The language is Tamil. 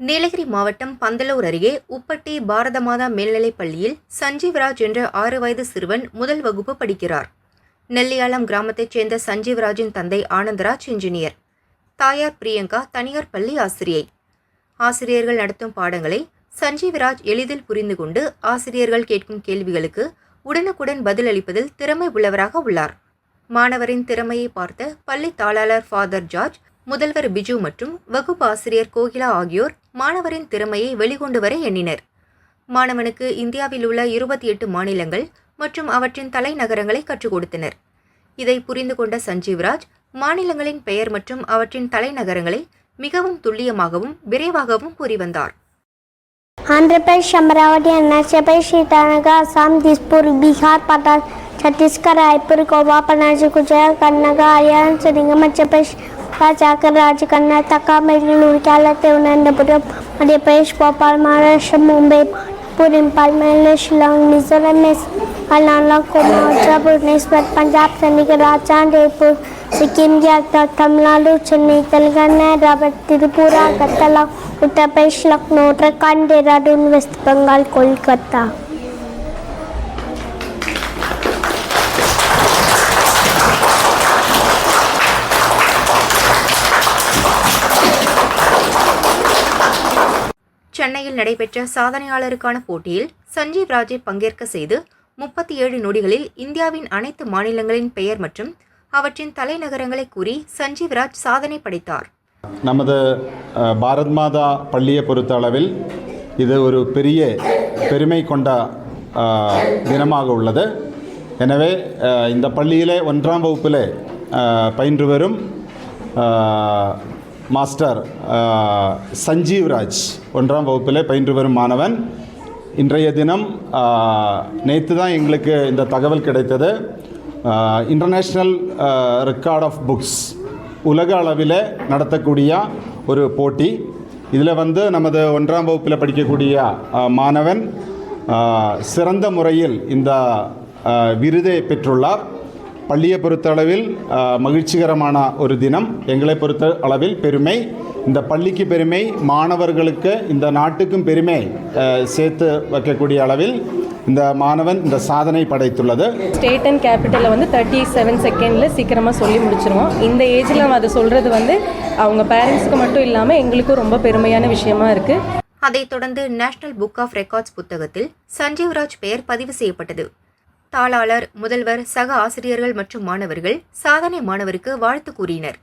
நீலகிரி மாவட்டம் பந்தலூர் அருகே உப்பட்டி பாரத மாதா மேல்நிலைப் பள்ளியில் சஞ்சீவ்ராஜ் என்ற ஆறு வயது சிறுவன் முதல் வகுப்பு படிக்கிறார். நெல்லியாளம் கிராமத்தைச் சேர்ந்த சஞ்சீவ்ராஜின் தந்தை ஆனந்தராஜ் இன்ஜினியர். தாயார் பிரியங்கா தனியார் பள்ளி ஆசிரியை. ஆசிரியர்கள் நடத்தும் பாடங்களை சஞ்சீவ்ராஜ் எளிதில் புரிந்து கொண்டு ஆசிரியர்கள் கேட்கும் கேள்விகளுக்கு உடனுக்குடன் பதிலளிப்பதில் திறமை உள்ளவராக உள்ளார். மாணவரின் திறமையை பார்த்த பள்ளி தாளாளர் ஃபாதர் ஜார்ஜ் முதல்வர் பிஜு மற்றும் வகுப்பாசிரியர் கோகிலா ஆகியோர் மாணவரின் திறமையை வெளிக்கொண்டு வர எண்ணினர். மாணவனுக்கு இந்தியாவில் உள்ள இருபத்தி எட்டு மாநிலங்கள் மற்றும் அவற்றின் தலைநகரங்களை கற்றுக் கொடுத்தனர். இதை புரிந்து கொண்ட சஞ்சீவ்ராஜ் மாநிலங்களின் பெயர் மற்றும் அவற்றின் தலைநகரங்களை மிகவும் துல்லியமாகவும் விரைவாகவும் கூறி வந்தார். ஆந்திர பிரதேஷ் அமராவதி அருணாச்சல பிரதேஷ் ஸ்ரீநகர் அசாம் திஸ்பூர் பீகார் பட்டால் சத்தீஸ்கர் ராய்ப்பூர் கோவா பனாஜி குஜராத் கர்நாடகா ஹரியானா சிறிங்க மத்திய झारखंड राज्य कर्नाटक बेंगलुरु केरला तिरुवनंतपुरम मध्य प्रदेश भोपाल महाराष्ट्र मुंबई मणिपुर इम्फाल मेघालय शिलोंग मिजोरम नागालैंड कोमा उत्तर प्रदेश पंजाब चंडीगढ़ राजस्थान जयपुर सिक्किम केरला तमिलनाडु चेन्नई तेलंगाना हैदराबाद त्रिपुरा अगरतला उत्तर प्रदेश लखनऊ उत्तराखंड देहरादून वेस्ट बंगाल कोलकाता சென்னையில் நடைபெற்ற சாதனையாளருக்கான போட்டியில் சஞ்சீவ் ராஜை பங்கேற்க செய்து முப்பத்தி ஏழு நொடிகளில் இந்தியாவின் அனைத்து மாநிலங்களின் பெயர் மற்றும் அவற்றின் தலைநகரங்களை கூறி சஞ்சீவ் ராஜ் சாதனை படைத்தார். நமது பாரத் மாதா பள்ளியை பொறுத்த அளவில் இது ஒரு பெரிய பெருமை கொண்ட தினமாக உள்ளது. எனவே இந்த பள்ளியிலே ஒன்றாம் வகுப்பிலே பயின்று வரும் மாஸ்டர் சஞ்சீவ்ராஜ். ஒன்றாம் வகுப்பில் பயின்று வரும் மாணவன். இன்றைய தினம் நேற்று தான் எங்களுக்கு இந்த தகவல் கிடைத்தது. இன்டர்நேஷ்னல் ரெக்கார்ட் ஆஃப் புக்ஸ் உலக அளவில் நடத்தக்கூடிய ஒரு போட்டி. இதில் வந்து நமது ஒன்றாம் வகுப்பில் படிக்கக்கூடிய மாணவன் சிறந்த முறையில் இந்த விருதை பெற்றுள்ளார். பள்ளியை பொறுத்த அளவில் மகிழ்ச்சிகரமான ஒரு தினம். எங்களை பொறுத்த அளவில் பெருமை. இந்த பள்ளிக்கு பெருமை. மாணவர்களுக்கு இந்த நாட்டுக்கும் பெருமை சேர்த்து வைக்கக்கூடிய அளவில் இந்த மாணவன் இந்த சாதனை படைத்துள்ளது. ஸ்டேட் அண்ட் கேபிட்டலில் வந்து தேர்ட்டி செவன் செகண்டில் சீக்கிரமாக சொல்லி முடிச்சிருவோம். இந்த ஏஜில் அதை சொல்கிறது வந்து அவங்க பேரண்ட்ஸுக்கு மட்டும் இல்லாமல் எங்களுக்கும் ரொம்ப பெருமையான விஷயமா இருக்குது அதைத் தொடர்ந்து நேஷனல் புக் ஆஃப் ரெக்கார்ட்ஸ் புத்தகத்தில் சஞ்சீவ் ராஜ் பெயர் பதிவு செய்யப்பட்டது. தாளாளர் முதல்வர் சக ஆசிரியர்கள் மற்றும் மாணவர்கள் சாதனை மாணவருக்கு வாழ்த்து கூறினர்.